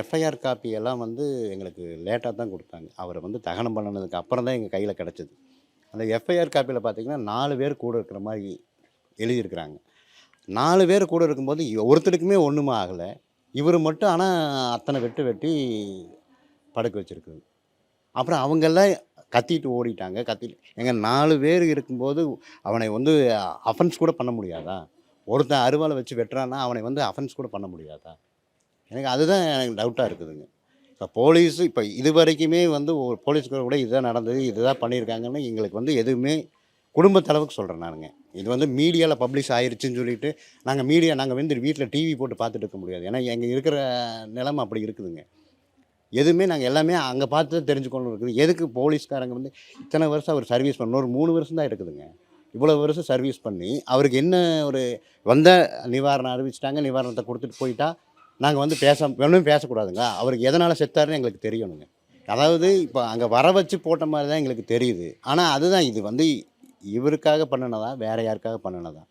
FIR copy எல்லாம் வந்து எங்களுக்கு லேட்டாக தான் கொடுத்தாங்க. அவரை வந்து தகனம் பண்ணினதுக்கு அப்புறம் தான் எங்கள் கையில் கிடச்சிது. அந்த எஃப்ஐஆர் காப்பியில் பார்த்தீங்கன்னா நாலு பேர் கூட இருக்கிற மாதிரி எழுதியிருக்கிறாங்க. நாலு பேர் கூட இருக்கும்போது ஒருத்தருக்குமே ஒன்றுமே ஆகலை. இவர் மட்டும் ஆனால் அத்தனை வெட்டு வெட்டி படுக்க வச்சுருக்குது. அப்புறம் அவங்கெல்லாம் கத்திட்டு ஓடிட்டாங்க. கத்திட்டு எங்கள் நாலு பேர் இருக்கும்போது அவனை வந்து அஃபென்ஸ் கூட பண்ண முடியாதா? ஒருத்தன் அருவாளை வச்சு வெட்டுறான்னா அவனை வந்து அஃபென்ஸ் கூட பண்ண முடியாதா? எனக்கு அதுதான் எனக்கு டவுட்டாக இருக்குதுங்க. இப்போ போலீஸ் இப்போ இது வரைக்குமே வந்து ஒரு போலீஸ்கார கூட இதுதான் நடந்தது இதுதான் பண்ணியிருக்காங்கன்னு எங்களுக்கு வந்து எதுவுமே குடும்பத்தளவுக்கு சொல்கிறேன் நானுங்க. இது வந்து மீடியாவில் பப்ளிஷ் ஆயிடுச்சுன்னு சொல்லிட்டு நாங்கள் மீடியா நாங்கள் வந்து வீட்டில் டிவி போட்டு பார்த்துட்டு இருக்க முடியாது. ஏன்னா எங்கள் இருக்கிற நிலைமை அப்படி இருக்குதுங்க. எதுவுமே நாங்கள் எல்லாமே அங்கே பார்த்து தான் தெரிஞ்சுக்கணும் இருக்குது. எதுக்கு போலீஸ்காரங்க வந்து இத்தனை வருஷம் அவர் சர்வீஸ் பண்ண ஒரு மூணு வருஷம் தான் இருக்குதுங்க. இவ்வளோ வருஷம் சர்வீஸ் பண்ணி அவருக்கு என்ன ஒரு வந்த நிவாரணம் அறிவிச்சிட்டாங்க நிவாரணத்தை கொடுத்துட்டு போயிட்டா நாங்கள் வந்து பேச வேணும் பேசக்கூடாதுங்க. அவருக்கு எதனால் செத்தாருன்னு எங்களுக்கு தெரியணுங்க. அதாவது இப்போ அங்கே வர வச்சு போட்ட மாதிரி தான் எங்களுக்கு தெரியுது. ஆனால் அதுதான் இது வந்து இவருக்காக பண்ணினதா வேறு யாருக்காக பண்ணினதா?